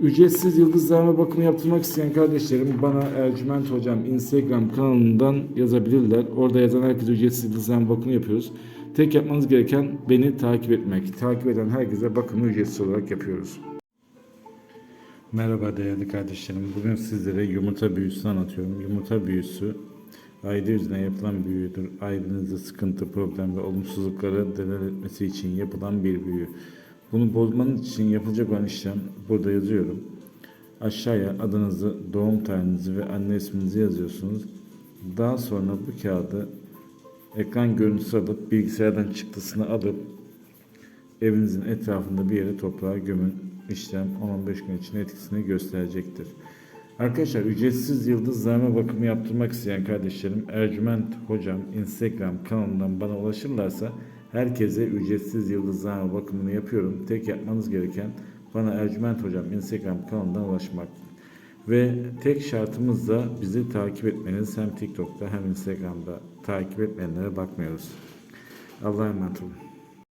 Ücretsiz yıldızlarma bakımı yaptırmak isteyen kardeşlerim bana Ercüment Hocam Instagram kanalından yazabilirler. Orada yazan herkese ücretsiz yıldızlarma bakımı yapıyoruz. Tek yapmanız gereken beni takip etmek. Takip eden herkese bakımı ücretsiz olarak yapıyoruz. Merhaba değerli kardeşlerim. Bugün sizlere yumurta büyüsünü anlatıyorum. Yumurta büyüsü aile yüzünden yapılan büyüdür. Ailenizde sıkıntı, problem ve olumsuzlukları delal etmesi için yapılan bir büyü. Bunu bozmanız için yapılacak olan işlem burada yazıyorum. Aşağıya adınızı, doğum tarihinizi ve anne isminizi yazıyorsunuz. Daha sonra bu kağıdı ekran görüntüsü alıp bilgisayardan çıktısını alıp evinizin etrafında bir yere toprağa gömün. İşlem 10-15 gün içinde etkisini gösterecektir. Arkadaşlar ücretsiz yıldız zarma bakımı yaptırmak isteyen kardeşlerim Ercüment Hocam Instagram kanalından bana ulaşırlarsa herkese ücretsiz yıldız zarma bakımını yapıyorum. Tek yapmanız gereken bana Ercüment Hocam Instagram kanalından ulaşmak. Ve tek şartımız da bizi takip etmeniz hem TikTok'ta hem Instagram'da takip etmeyenlere bakmıyoruz. Allah'a emanet olun.